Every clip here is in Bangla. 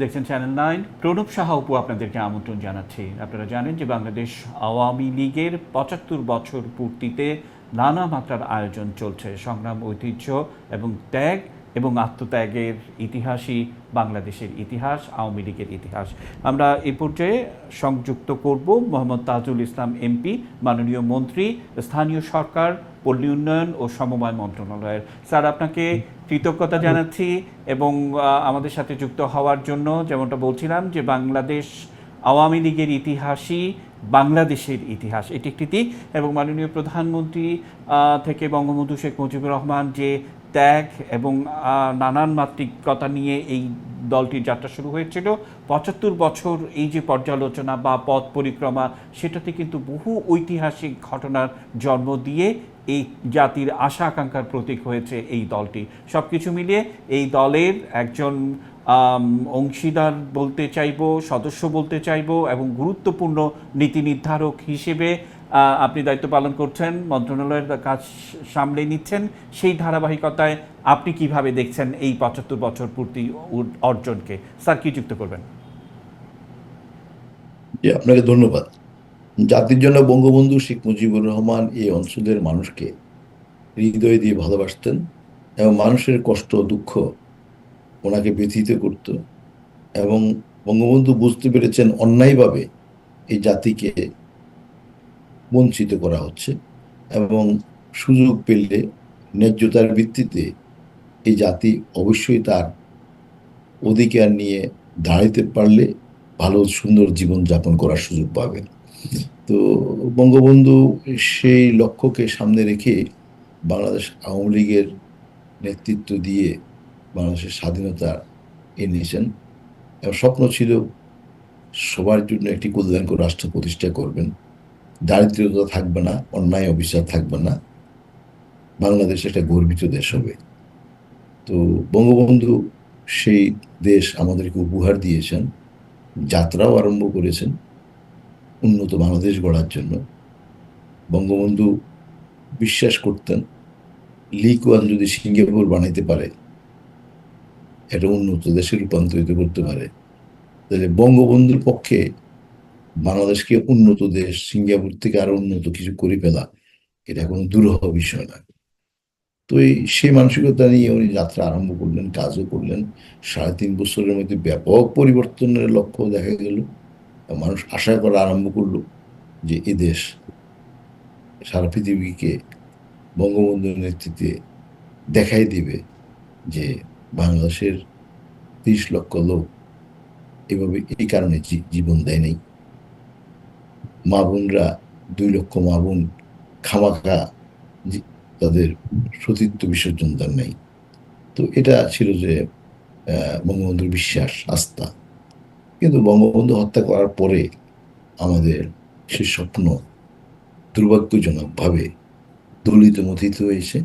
দেখছেন চ্যানেল নাইন প্রণব সাহা উপু আপনাদেরকে আমন্ত্রণ জানাচ্ছি। আপনারা জানেন যে বাংলাদেশ আওয়ামী লীগের পঁচাত্তর বছর পূর্তিতে নানা মাত্রার আয়োজন চলছে। সংগ্রাম, ঐতিহ্য এবং ত্যাগ এবং আত্মত্যাগের ইতিহাসই বাংলাদেশের ইতিহাস, আওয়ামী লীগের ইতিহাস। আমরা এ পর্যায়ে সংযুক্ত করব মোহাম্মদ তাজুল ইসলাম এমপি, মাননীয় মন্ত্রী, স্থানীয় সরকার, পল্লী উন্নয়ন ও সমবায় মন্ত্রণালয়ের। স্যার, আপনাকে কৃতজ্ঞতা জানাচ্ছি এবং আমাদের সাথে যুক্ত হওয়ার জন্য যেমনটা বলছিলাম যে বাংলাদেশ আওয়ামী লীগের ইতিহাসই বাংলাদেশের ইতিহাস। এটি একটি দিক এবং মাননীয় প্রধানমন্ত্রী থেকে বঙ্গবন্ধু শেখ মুজিবুর রহমান যে ত্যাগ এবং নানান মাতৃকতা নিয়ে এই দলটির যাত্রা শুরু হয়েছিল। পঁচাত্তর বছর এই যে পর্যালোচনা বা পথ পরিক্রমা, সেটাতে কিন্তু বহু ঐতিহাসিক ঘটনার জন্ম দিয়ে এই জাতির আশা আকাঙ্ক্ষার প্রতীক হয়েছে এই দলটি। সব কিছু মিলিয়ে এই দলের একজন অংশীদার বলতে চাইব, সদস্য বলতে চাইব এবং গুরুত্বপূর্ণ নীতি নির্ধারক হিসেবে আপনি দায়িত্ব পালন করছেন, মন্ত্রণালয়ের কাজ সামলে নিচ্ছেন, সেই ধারাবাহিকতায় আপনি কীভাবে দেখছেন এই পঁচাত্তর বছর পূর্তি অর্জনকে? স্যার, কি যুক্ত করবেন? আপনাকে ধন্যবাদ। জাতির জন্য বঙ্গবন্ধু শেখ মুজিবুর রহমান এই অঞ্চলের মানুষকে হৃদয় দিয়ে ভালোবাসতেন এবং মানুষের কষ্ট দুঃখ ওনাকে ব্যথিত করত এবং বঙ্গবন্ধু বুঝতে পেরেছেন অন্যায়ভাবে এই জাতিকে বঞ্চিত করা হচ্ছে এবং সুযোগ পেলে ন্যায্যতার ভিত্তিতে এই জাতি অবশ্যই তার অধিকার নিয়ে দাঁড়াইতে পারলে ভালো, সুন্দর জীবন যাপন করার সুযোগ পাবে। তো বঙ্গবন্ধু সেই লক্ষ্যকে সামনে রেখে বাংলাদেশ আওয়ামী লীগের নেতৃত্ব দিয়ে বাংলাদেশের স্বাধীনতা এনেছেন। এবং স্বপ্ন ছিল সবার জন্য একটি কল্যাণকর রাষ্ট্র প্রতিষ্ঠা করবেন। দারিদ্রতা থাকবে না, অন্যায় অবিচার থাকবে না। বাংলাদেশ একটা গর্বিত দেশ হবে। তো বঙ্গবন্ধু সেই দেশ আমাদেরকে উপহার দিয়েছেন, যাত্রাও আরম্ভ করেছেন উন্নত বাংলাদেশ গড়ার জন্য। বঙ্গবন্ধু বিশ্বাস করতেন লি কুয়ান যদি সিঙ্গাপুর বানাইতে পারে, এটা উন্নত দেশে রূপান্তরিত করতে পারে। তাহলে বঙ্গবন্ধুর পক্ষে বাংলাদেশকে উন্নত দেশ, সিঙ্গাপুর থেকে আরও উন্নত কিছু করে ফেলা, এটা কোনো দুরূহ বিষয় না তো এই সেই মানসিকতা নিয়ে উনি যাত্রা আরম্ভ করলেন, কাজও করলেন। সাড়ে তিন বছরের মধ্যে ব্যাপক পরিবর্তনের লক্ষ্য দেখা গেল। মানুষ আশা করা আরম্ভ করল যে এ দেশ সারা পৃথিবীকে বঙ্গবন্ধুর নেতৃত্বে দেখাই দিবে যে বাংলাদেশের তিরিশ লক্ষ লোক এভাবে এই কারণে জীবন দেয় নাই। মা বোনরা দুই লক্ষ মা বোন খামাখা তাদের সতীত্ব বিসর্জন দেন নাই। তো এটা ছিল যে বঙ্গবন্ধুর বিশ্বাস, আস্থা। কিন্তু বঙ্গবন্ধু হত্যা করার পরে আমাদের সে স্বপ্ন দুর্ভাগ্যজনকভাবে দলিত মথিত হয়েছে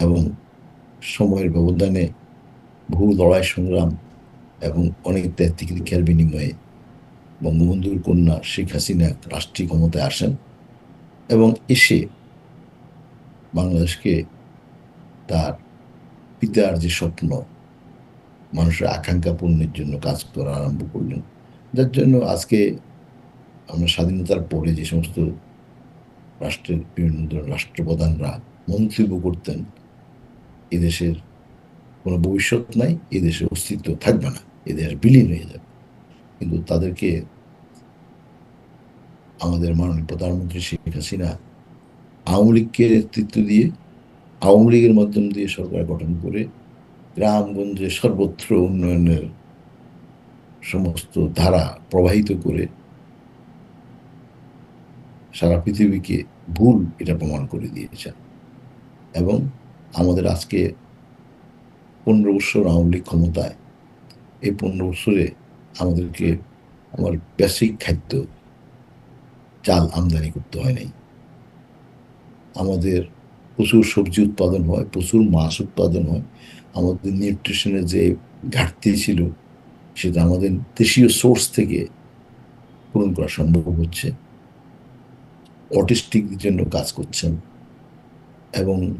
এবং সময়ের ব্যবধানে বহু লড়াই সংগ্রাম এবং অনেক ত্যাগ বিনিময়ে বঙ্গবন্ধুর কন্যা শেখ হাসিনা রাষ্ট্রীয় ক্ষমতায় আসেন এবং এসে বাংলাদেশকে তার পিতার যে স্বপ্ন, মানুষের আকাঙ্ক্ষা পূর্ণের জন্য কাজ করা আরম্ভ করলেন। যার জন্য আজকে আমরা স্বাধীনতার পরে যে সমস্ত রাষ্ট্রের বিভিন্ন ধরনের রাষ্ট্রপ্রধানরা মন্তব্য করতেন এদেশের কোনো ভবিষ্যৎ নাই এদেশের অস্তিত্ব থাকবে না এদেশ বিলীন হয়ে যাবে। কিন্তু তাদেরকে আমাদের মাননীয় প্রধানমন্ত্রী শেখ হাসিনা আওয়ামী লীগকে নেতৃত্ব দিয়ে, আওয়ামী লীগের মাধ্যম দিয়ে সরকার গঠন করে গ্রামগঞ্জে সর্বত্র উন্নয়নের সমস্ত ধারা প্রবাহিত করে সারা পৃথিবীকে ভুল এটা প্রমাণ করে দিয়েছেন এবং আমাদের আজকে পনেরো বছর আওয়ামী লীগ ক্ষমতায়, এই পনেরো বছরে আমাদেরকে আমার বেসিক খাদ্য চাল আমদানি করতে হয় নাই। আমাদের প্রচুর সবজি উৎপাদন হয়, প্রচুর মাছ উৎপাদন হয়। আমাদের নিউট্রিশনের যে ঘাটতি ছিল, সেটা আমাদের দেশীয় সোর্স থেকে পূরণ করা সম্ভব হচ্ছে। অটিস্টিকদের জন্য কাজ করছেন এবং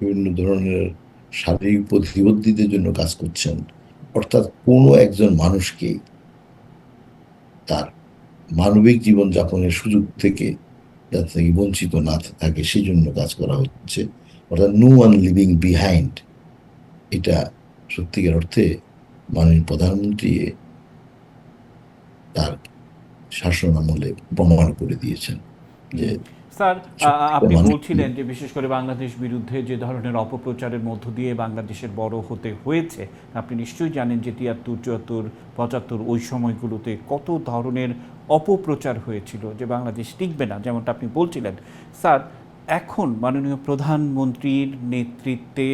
বিভিন্ন ধরনের শারীরিক প্রতিবন্ধীদের জন্য কাজ করছেন। অর্থাৎ কোনো একজন মানুষকে তার মানবিক জীবন যাপনের সুযোগ থেকে যাতে বঞ্চিত না থাকে সেই জন্য কাজ করা হচ্ছে। অর্থাৎ নো ওয়ান লিভিং বিহাইন্ড এটা সত্যিকার অর্থে মাননীয় প্রধানমন্ত্রী তার শাসন আমলে প্রমাণ করে দিয়েছেন যে স্যার আপনি বলছিলেন যে বিশেষ করে বাংলাদেশ বিরুদ্ধে যে ধরনের অপপ্রচারের মধ্য দিয়ে বাংলাদেশের বড় হতে হয়েছে আপনি নিশ্চয়ই জানেন যে তিয়াত্তর চুয়াত্তর পঁচাত্তর ওই সময়গুলোতে কত ধরনের অপপ্রচার হয়েছিল যে বাংলাদেশ টিকবে না যেমনটা আপনি বলছিলেন। স্যার এখন মাননীয় প্রধানমন্ত্রীর নেতৃত্বে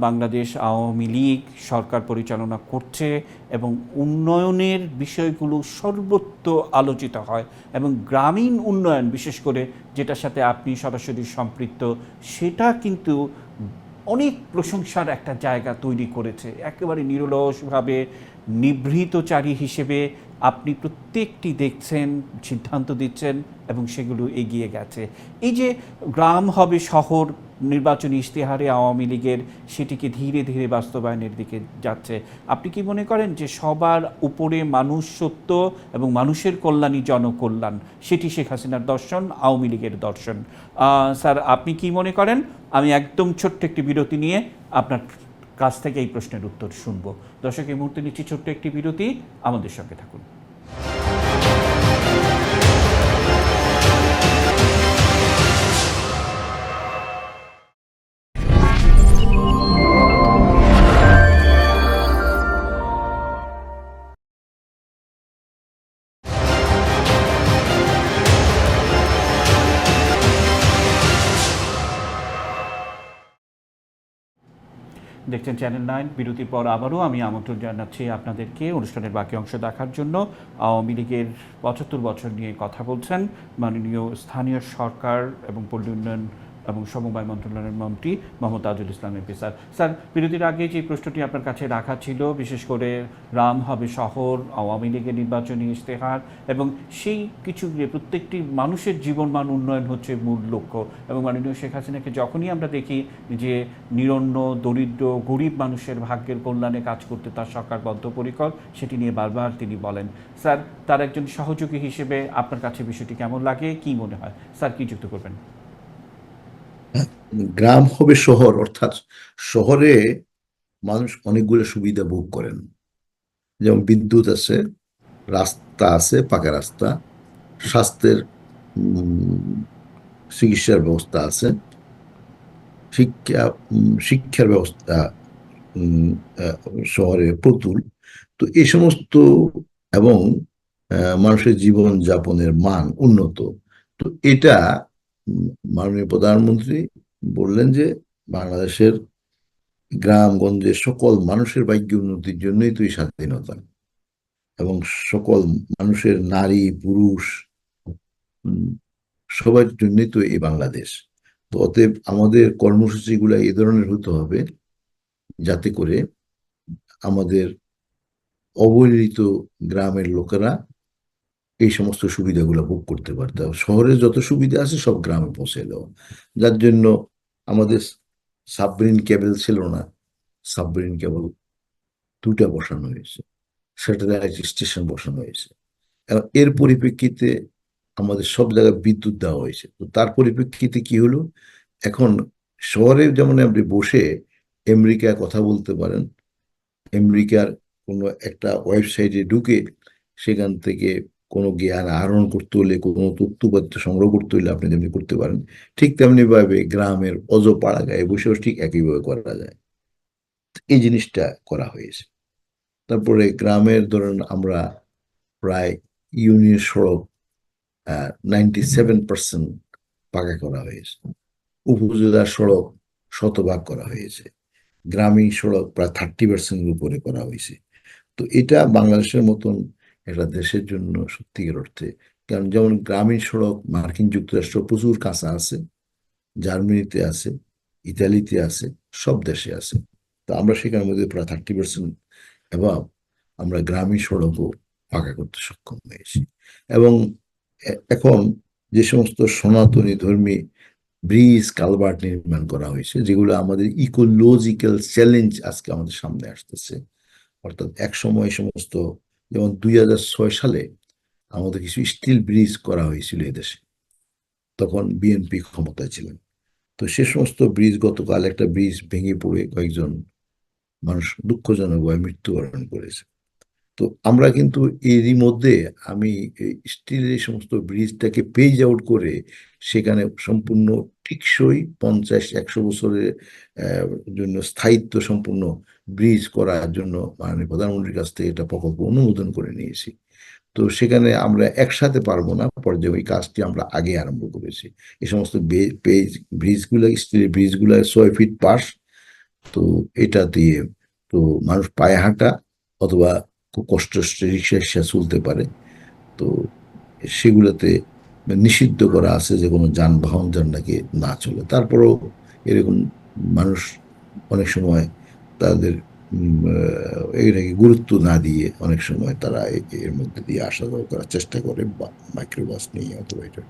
বাংলাদেশ আওয়ামী লীগ সরকার পরিচালনা করছে এবং উন্নয়নের বিষয়গুলো সর্বত্র আলোচিত হয় এবং গ্রামীণ উন্নয়ন, বিশেষ করে যেটার সাথে আপনি সরাসরি সম্পৃক্ত, সেটা কিন্তু অনেক প্রশংসার একটা জায়গা তৈরি করেছে। একেবারে নিরলসভাবে নিভৃতচারী হিসেবে আপনি প্রত্যেকটি দেখছেন, সিদ্ধান্ত দিচ্ছেন এবং সেগুলো এগিয়ে গেছে। এই যে গ্রাম হবে শহর, নির্বাচনী ইশতেহারে আওয়ামী লীগের, সেটিকে ধীরে ধীরে বাস্তবায়নের দিকে যাচ্ছে। আপনি কি মনে করেন যে সবার উপরে মানুষ সত্য এবং মানুষের কল্যাণই জনকল্যাণ? সেটি শেখ হাসিনার দর্শন, আওয়ামী লীগের দর্শন। স্যার, আপনি কি মনে করেন? আমি একদম ছোট্ট একটি বিরতি নিয়ে আপনার কাছ থেকে এই প্রশ্নের উত্তর শুনব। দর্শক, এই মুহূর্তে নিচ্ছি ছোট্ট একটি বিরতি। আমাদের সঙ্গে থাকুন। দেখছেন চ্যানেল নাইন বিরতির পর আবারও আমি আমন্ত্রণ জানাচ্ছি আপনাদেরকে। অনুষ্ঠানের বাকি অংশ দেখার জন্য আওয়ামী লীগের পঁচাত্তর বছর নিয়ে কথা বলছেন মাননীয় স্থানীয় সরকার এবং পল্লী উন্নয়ন এবং সমবায় মন্ত্রণালয়ের মন্ত্রী Mohammad Tajul Islam MP. Sir sir, বিরতির আগে যে প্রশ্নটি আপনার কাছে রাখা ছিল, বিশেষ করে রাম হবে শহর, আওয়ামী লীগের নির্বাচনী ইশতেহার এবং সেই কিছু প্রত্যেকটি মানুষের জীবনমান উন্নয়ন হচ্ছে মূল লক্ষ্য এবং মাননীয় শেখ হাসিনাকে যখনই আমরা দেখি যে নিরন্ন, দরিদ্র, গরিব মানুষের ভাগ্যের কল্যাণে কাজ করতে তার সরকার বদ্ধপরিকর, সেটি নিয়ে বারবার তিনি বলেন। স্যার, তার একজন সহযোগী হিসেবে আপনার কাছে বিষয়টি কেমন লাগে, কি মনে হয়? স্যার, কি যুক্ত করবেন? গ্রাম হবে শহর, অর্থাৎ শহরে মানুষ অনেকগুলো সুবিধা ভোগ করেন। যেমন বিদ্যুৎ আছে, রাস্তা আছে, পাকা রাস্তা, স্বাস্থ্যের চিকিৎসার ব্যবস্থা আছে, শিক্ষা শিক্ষার ব্যবস্থা শহরে প্রতুল। তো এই সমস্ত এবং মানুষের জীবন যাপনের মান উন্নত। তো এটা মাননীয় প্রধানমন্ত্রী বললেন যে, বাংলাদেশের গ্রামগঞ্জে সকল মানুষের ভাগ্য উন্নতির জন্যই তুই স্বাধীনতা। এবং সকল মানুষের নারী, পুরুষ সবার জন্যই তো এই বাংলাদেশ। তো অতএব আমাদের কর্মসূচিগুলো এই ধরনের হতে হবে, যাতে করে আমাদের অবহেলিত গ্রামের লোকেরা এই সমস্ত সুবিধাগুলো ভোগ করতে পারতে। শহরে যত সুবিধা আছে সব গ্রামে পৌঁছে দেওয়া। যার জন্য আমাদের সাবমেরিন কেবল ছিল না, সাবমেরিন কেবল দুটা বসানো হয়েছে স্যাটেলাইট স্টেশন বসানো হয়েছে। এবং এর পরিপ্রেক্ষিতে আমাদের সব জায়গায় বিদ্যুৎ দেওয়া হয়েছে। তো তার পরিপ্রেক্ষিতে কি হলো? এখন শহরে যেমন আপনি বসে আমেরিকায় কথা বলতে পারেন, আমেরিকার কোনো একটা ওয়েবসাইটে ঢুকে সেখান থেকে কোনো জ্ঞান আহরণ করতে হলে, কোনো তথ্যপত্র সংগ্রহ করতে হলে আপনি যেমনি করতে পারেন। ঠিক তেমনি ভাবে গ্রামের অজপাড়া গায়ে বসেও ঠিক একইভাবে করা যায়। এই জিনিসটা করা হয়েছে। তারপরে গ্রামের ধরেন আমরা প্রায় ইউনিয়ন সড়ক নাইনটি সেভেন পার্সেন্ট পাকা করা হয়েছে। উপজেলা সড়ক শতভাগ করা হয়েছে। গ্রামীণ সড়ক প্রায় থার্টি পার্সেন্টের উপরে করা হয়েছে। তো এটা বাংলাদেশের মতন একটা দেশের জন্য সত্যিকার অর্থে। কারণ যেমন গ্রামীণ সড়ক, মার্কিন যুক্তরাষ্ট্র প্রচুর কাঁচা আছে, জার্মানিতে আছে, ইতালিতে আছে, সব দেশে আছে। তো আমরা সেখানের মধ্যে প্রায় থার্টি পার্সেন্ট এবং আমরা গ্রামীণ সড়কও পাকা করতে সক্ষম হয়েছি। এবং এখন যে সমস্ত সনাতনী ধর্মী ব্রিজ, কালভার্ট নির্মাণ করা হয়েছে, যেগুলো আমাদের ইকোলজিক্যাল চ্যালেঞ্জ আজকে আমাদের সামনে আসতেছে। অর্থাৎ এক সময় সমস্ত যেমন দুই হাজার ছয় সালে আমাদের কিছু স্টিল ব্রিজ করা হয়েছিল এদেশে তখন বিএনপি ক্ষমতায় ছিলেন। তো সে সমস্ত ব্রিজ গতকাল একটা ব্রিজ ভেঙে পড়ে কয়েকজন মানুষ দুঃখজনকভাবে মৃত্যুবরণ করেছে। তো আমরা কিন্তু এরই মধ্যে আমি স্টিলের এই সমস্ত ব্রিজটাকে পেজ আউট করে সেখানে সম্পূর্ণ টিকসই পঞ্চাশ, একশো বছরের জন্য স্থায়িত্ব সম্পূর্ণ ব্রিজ করার জন্য মাননীয় প্রধানমন্ত্রীর কাছ থেকে এটা প্রকল্প অনুমোদন করে নিয়েছি। তো সেখানে আমরা একসাথে পারব না পর্যায়ে ওই কাজটি আমরা আগে আরম্ভ করেছি। এই সমস্ত পেজ ব্রিজগুলো স্টিলের ব্রিজগুলো ছয় ফিট পাশ। তো এটা দিয়ে তো মানুষ পায়ে হাঁটা অথবা খুব কষ্ট রিক্সা রিক্সা চলতে পারে। তো সেগুলোতে নিষিদ্ধ করা আছে যে কোনো যানবাহন যেন নাকি না চলে। তারপরেও এরকম মানুষ অনেক সময় তাদের আহ, এটাকে গুরুত্ব না দিয়ে অনেক সময় তারা এর মধ্যে দিয়ে আসা যাওয়া করার চেষ্টা করে মাইক্রোবাস নিয়ে অথবা এটা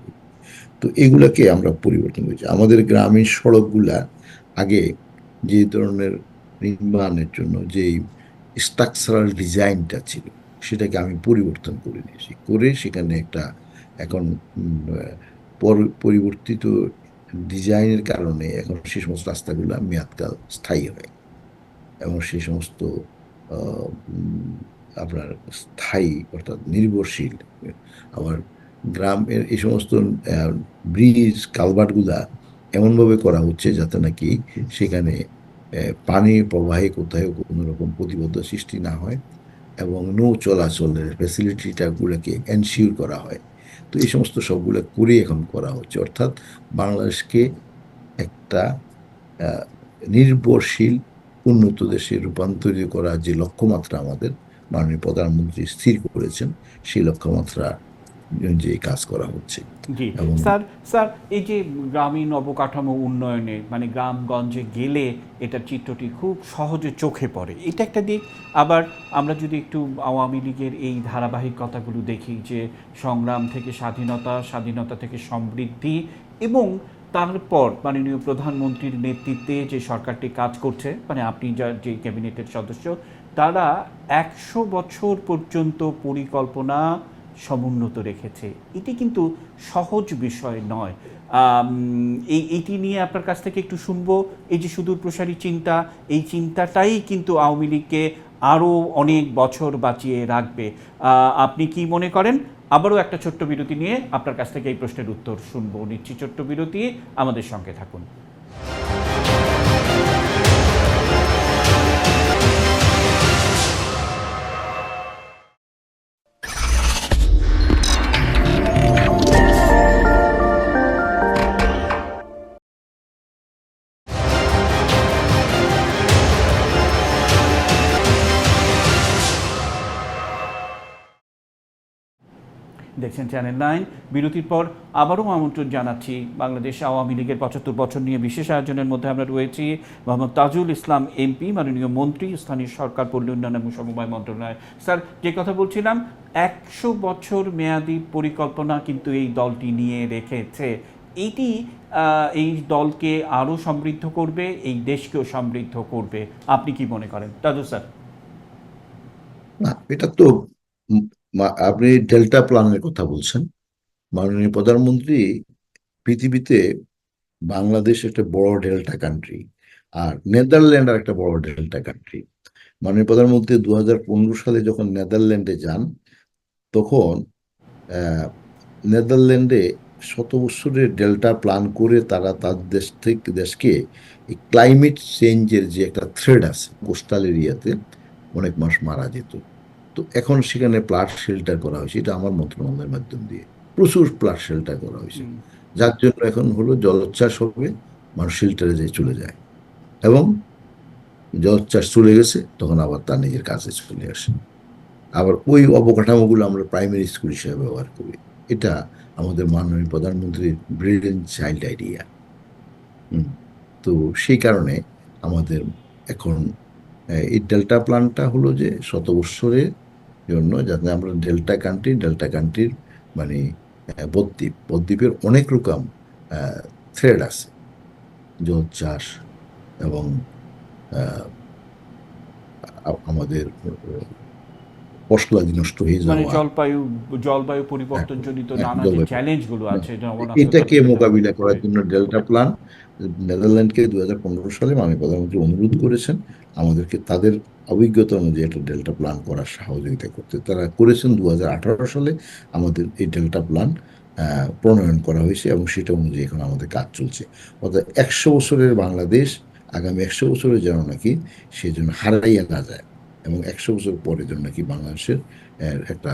তো এগুলাকে আমরা পরিবর্তন করেছি। আমাদের গ্রামীণ সড়কগুলা আগে যে ধরনের নির্মাণের জন্য যেই স্ট্রাকচারাল ডিজাইনটা ছিল। সেটাকে আমি পরিবর্তন করে নিয়েছি। করে সেখানে একটা এখন পর- পরিবর্তিত ডিজাইনের কারণে এখন সেই সমস্ত রাস্তাগুলো মেয়াদকাল স্থায়ী হয়। এবং সেই সমস্ত আপনার স্থায়ী অর্থাৎ নির্ভরশীল আবার গ্রামের এই সমস্ত ব্রিজ, কালভার্টগুলা এমনভাবে করা হচ্ছে যাতে নাকি সেখানে পানি প্রবাহে কোথাও কোনো রকম প্রতিবদ্ধ সৃষ্টি না হয় এবং নৌ চলাচলের ফ্যাসিলিটিটা গুলোকে এনশিওর করা হয়। তো এই সমস্ত সবগুলো করে এখন করা হচ্ছে। অর্থাৎ বাংলাদেশকে একটা নির্ভরশীল, উন্নত দেশে রূপান্তরিত করার যে লক্ষ্যমাত্রা আমাদের মাননীয় প্রধানমন্ত্রী স্থির করেছেন, সেই লক্ষ্যমাত্রা যে কাজ করা হচ্ছে। জি। স্যার স্যার এই যে গ্রামীণ অবকাঠামো উন্নয়নে মানে গ্রামগঞ্জে গেলে এটার চিত্রটি খুব সহজে চোখে পড়ে। এটা একটা দিক। আবার আমরা যদি একটু আওয়ামী লীগের এই ধারাবাহিকতাগুলো দেখি যে সংগ্রাম থেকে স্বাধীনতা স্বাধীনতা থেকে সমৃদ্ধি এবং তারপর মাননীয় প্রধানমন্ত্রীর নেতৃত্বে যে সরকারটি কাজ করছে মানে আপনি যা যে ক্যাবিনেটের সদস্য তারা একশো বছর পর্যন্ত পরিকল্পনা সমুন্নত রেখেছে। এটি কিন্তু সহজ বিষয় নয়। এই, এটি নিয়ে আপনার কাছ থেকে একটু শুনব। এই যে সুদূর প্রসারী চিন্তা, এই চিন্তাটাই কিন্তু আওয়ামী লীগকে আরও অনেক বছর বাঁচিয়ে রাখবে। আপনি কি মনে করেন? আবারও একটা ছোট্ট বিরতি নিয়ে আপনার কাছ থেকে এই প্রশ্নের উত্তর শুনব। নিচ্ছি ছোট্ট বিরতি আমাদের সঙ্গে থাকুন। চ্যানেল নাইন বিরতির পর আবারও আমন্ত্রণ জানাচ্ছি বাংলাদেশ আওয়ামী লীগের পঁচাত্তর বছর নিয়ে বিশেষ আয়োজনের মধ্যে আমরা রয়েছি। মোহাম্মদ তাজুল ইসলাম এমপি, মাননীয় মন্ত্রী, স্থানীয় সরকার পল্লী উন্নয়ন এবং সমবায় মন্ত্রণালয়। স্যার, যে কথা বলছিলাম, একশো বছর মেয়াদি পরিকল্পনা কিন্তু এই দলটি নিয়ে রেখেছে। এটি এই দলকে আরও সমৃদ্ধ করবে, এই দেশকেও সমৃদ্ধ করবে। আপনি কি মনে করেন? তাজুল স্যার। না, এটা তো আপনি ডেল্টা প্ল্যানের কথা বলছেন। মাননীয় প্রধানমন্ত্রী, পৃথিবীতে বাংলাদেশ একটা বড় ডেল্টা কান্ট্রি আর নেদারল্যান্ড আর একটা বড় ডেল্টা কান্ট্রি মাননীয় প্রধানমন্ত্রী দু হাজার পনেরো সালে যখন নেদারল্যান্ডে যান, তখন নেদারল্যান্ডে শত বছরের ডেল্টা প্ল্যান করে তারা তার দেশ থেকে, দেশকে ক্লাইমেট চেঞ্জের যে একটা থ্রেড আছে কোস্টাল এরিয়াতে অনেক মানুষ মারা যেত। তো এখন সেখানে প্লাট শেল্টার করা হয়েছে। এটা আমার মন্ত্রণালয়ের মাধ্যম দিয়ে। প্রচুর প্লাট শেল্টার করা হয়েছে। যার জন্য এখন হলো জলোচ্ছ্বাস হবে মানুষ শেল্টারে যেয়ে চলে যায়। এবং জলোচ্ছ্বাস চলে গেছে তখন আবার তার নিজের কাজে চলে আসে। আবার ওই অবকাঠামোগুলো আমরা প্রাইমারি স্কুল হিসেবে ব্যবহার করি। এটা আমাদের মাননীয় প্রধানমন্ত্রীর ব্রিলিয়েন্ট চাইল্ড আইডিয়া তো সেই কারণে আমাদের এখন এই ডেল্টা প্ল্যানটা হলো যে শত বৎসরের জন্য যাতে আমরা ডেল্টা কান্ট্রি, ডেল্টা কান্ট্রির মানে বদ্বীপ, বদ্বীপের অনেক রকম থ্রেড আছে। জল চাষ এবং আমাদের ফসলাদি নষ্ট হয়ে মানে যাওয়া। জলবায়ু জলবায়ু পরিবর্তন জনিত হ্যাঁ, নানা যে চ্যালেঞ্জগুলো আছে এটাকে মোকাবিলা করার জন্য ডেল্টা প্ল্যান নেদারল্যান্ডকে দু হাজার পনেরো সালে মাননীয় প্রধানমন্ত্রী অনুরোধ করেছেন। আমাদেরকে তাদের অভিজ্ঞতা অনুযায়ী একটা ডেল্টা প্ল্যান করার সহযোগিতা করতে। তারা করেছেন দু হাজার আঠারো সালে আমাদের এই ডেল্টা প্ল্যান প্রণয়ন করা হয়েছে এবং সেটা অনুযায়ী এখন আমাদের কাজ চলছে। অর্থাৎ একশো বছরের বাংলাদেশ আগামী একশো বছরে যেন নাকি সে যেন হারাইয়া না যায়। এবং একশো বছর পরে যেন নাকি বাংলাদেশের একটা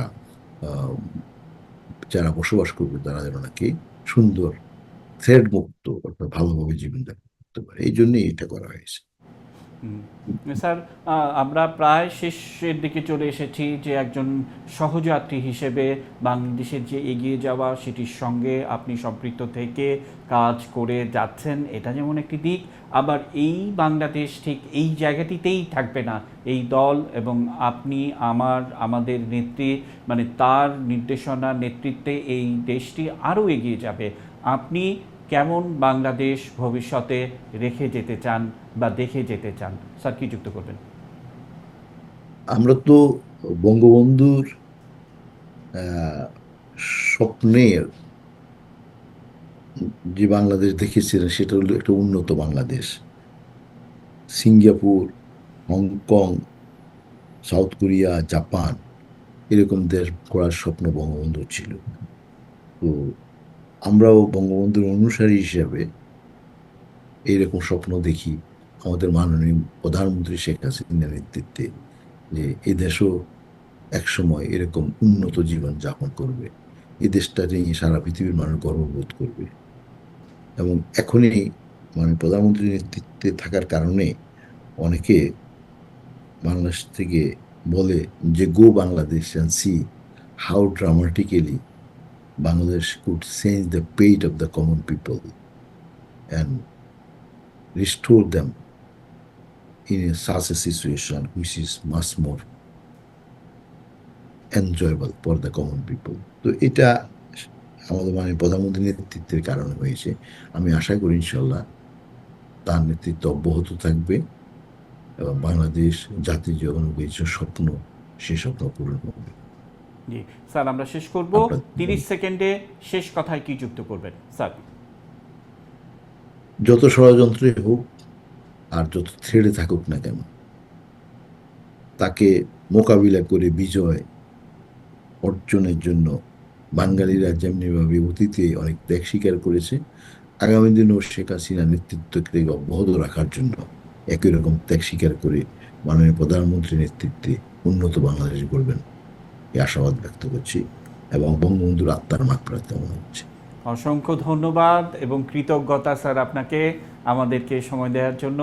যারা বসবাস করবে তারা যেন নাকি সুন্দর থ্রেড মুক্ত অর্থাৎ ভালোভাবে জীবনযাপন করতে পারে এই জন্যই এটা করা হয়েছে। স্যার আমরা প্রায় শেষের দিকে চলে এসেছি যে একজন সহযাত্রী হিসেবে বাংলাদেশের যে এগিয়ে যাওয়া সেটির সঙ্গে আপনি সম্পৃক্ত থেকে কাজ করে যাচ্ছেন, এটা যেমন একটি দিক। আবার এই বাংলাদেশ ঠিক এই জায়গাটিতেই থাকবে না। এই দল এবং আপনি, আমার, আমাদের নেত্রী মানে তার নির্দেশনা নেতৃত্বে এই দেশটি আরও এগিয়ে যাবে। আপনি কেমন বাংলাদেশ ভবিষ্যতে রেখে যেতে চান বা দেখে যেতে চান? স্যার, কি যুক্ত করবেন? আমরা তো বঙ্গবন্ধুর স্বপ্নের যে বাংলাদেশ দেখেছিলেন, সেটা হলো একটা উন্নত Bangladesh. Singapore, Hong Kong, South Korea, Japan, এরকম দেশ করার স্বপ্ন বঙ্গবন্ধুর ছিল। তো আমরাও বঙ্গবন্ধুর অনুসারী হিসেবে এইরকম স্বপ্ন দেখি আমাদের মাননীয় প্রধানমন্ত্রী শেখ হাসিনার নেতৃত্বে যে এই দেশও একসময় এরকম উন্নত জীবন যাপন করবে। এই দেশটা নিয়ে সারা পৃথিবীর মানুষ গর্ববোধ করবে। এবং এখনই মানে প্রধানমন্ত্রীর নেতৃত্বে থাকার কারণে অনেকে বাংলাদেশ থেকে বলে যে go Bangladesh and see how dramatically Bangladesh could change the fate of the common people and restore them in a, such a situation which is much more enjoyable for the common people. তো এটা আমাদের মানে প্রধানমন্ত্রী নেতৃত্বের কারণে হয়েছে আমি আশা করি ইনশাল্লাহ তার নেতৃত্ব অব্যাহত থাকবে এবং বাংলাদেশ জাতির অনুভূত স্বপ্ন সেই স্বপ্ন পূরণ হবে জি। স্যার আমরা শেষ করব। আপনার- তিরিশ সেকেন্ডে শেষ কথায় কি যুক্ত করবেন? স্যার। যত ষড়যন্ত্রই হোক আর যত ছেড়ে থাকুক না কেন তাকে মোকাবিলা করে বিজয় অর্জনের জন্য বাঙালিরা যেমনিভাবে অতীতে অনেক ত্যাগ স্বীকার করেছে আগামী দিনেও শেখ হাসিনা নেতৃত্বকে অব্যাহত রাখার জন্য একই রকম ত্যাগ স্বীকার করে মাননীয় প্রধানমন্ত্রীর নেতৃত্বে উন্নত বাংলাদেশ গড়বেন। এই আশাবাদ ব্যক্ত করছি এবং বঙ্গবন্ধুর আত্মার মাগ প্রার্থনা হচ্ছে অসংখ্য ধন্যবাদ এবং কৃতজ্ঞতা স্যার আপনাকে আমাদেরকে সময় দেওয়ার জন্য।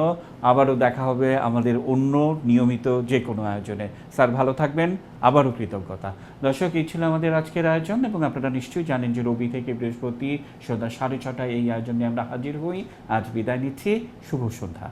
আবারও দেখা হবে আমাদের অন্য নিয়মিত যে কোনো আয়োজনে। স্যার ভালো থাকবেন, আবারও কৃতজ্ঞতা। দর্শক, এই ছিল আমাদের আজকের আয়োজন এবং আপনারা নিশ্চয়ই জানেন যে রবি থেকে বৃহস্পতি সন্ধ্যা সাড়ে ছটায় এই আয়োজনে আমরা হাজির হই। আজ বিদায় নিচ্ছি, শুভ সন্ধ্যা।